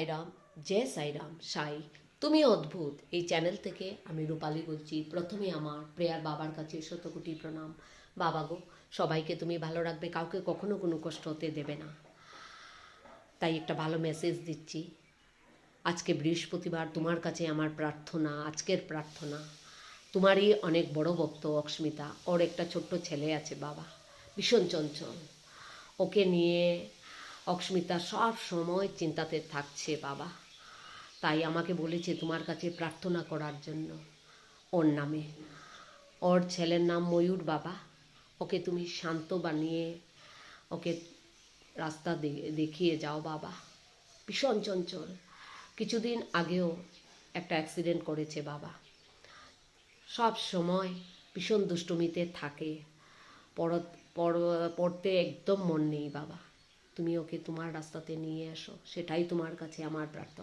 সাইরাম, জয় সাইরাম, সাই। তুমি অদ্ভুত। এই চ্যানেল থেকে আমি রূপালী বলছি, প্রথমে আমার প্রেয়ার বাবার কাছে শতকোটি প্রণাম। বাবা গো, সবাইকে তুমি ভালো রাখবে, কাউকে কখনো কোনো কষ্ট হতে দেবে না। তাই একটা ভালো মেসেজ দিচ্ছি। আজকে বৃহস্পতিবার, তোমার কাছে আমার প্রার্থনা, আজকের প্রার্থনা। তোমারই অনেক বড় ভক্ত অস্মিতা ওর একটা ছোট্ট ছেলে আছে বাবা, ভীষণ চঞ্চল। ওকে নিয়ে অস্মিতা সব সময় চিন্তাতে থাকছে, বাবা। তাই আমাকে বলেছে তোমার কাছে প্রার্থনা করার জন্য। ওর নামে। ওর ছেলের নাম ময়ূর, বাবা। ওকে তুমি শান্ত বানিয়ে, ওকে রাস্তা দেখিয়ে যাও, বাবা। ভীষণ চঞ্চল। কিছুদিন আগেও একটা অ্যাক্সিডেন্ট করেছে, বাবা। সব সময় ভীষণ দুষ্টুমিতে থাকে। পড়- পড়- পড়তে একদম মন নেই, বাবা। তুমি ওকে তোমার রাস্তাতে নিয়ে এসো সেটাই তোমার কাছে আমার প্রার্থনা।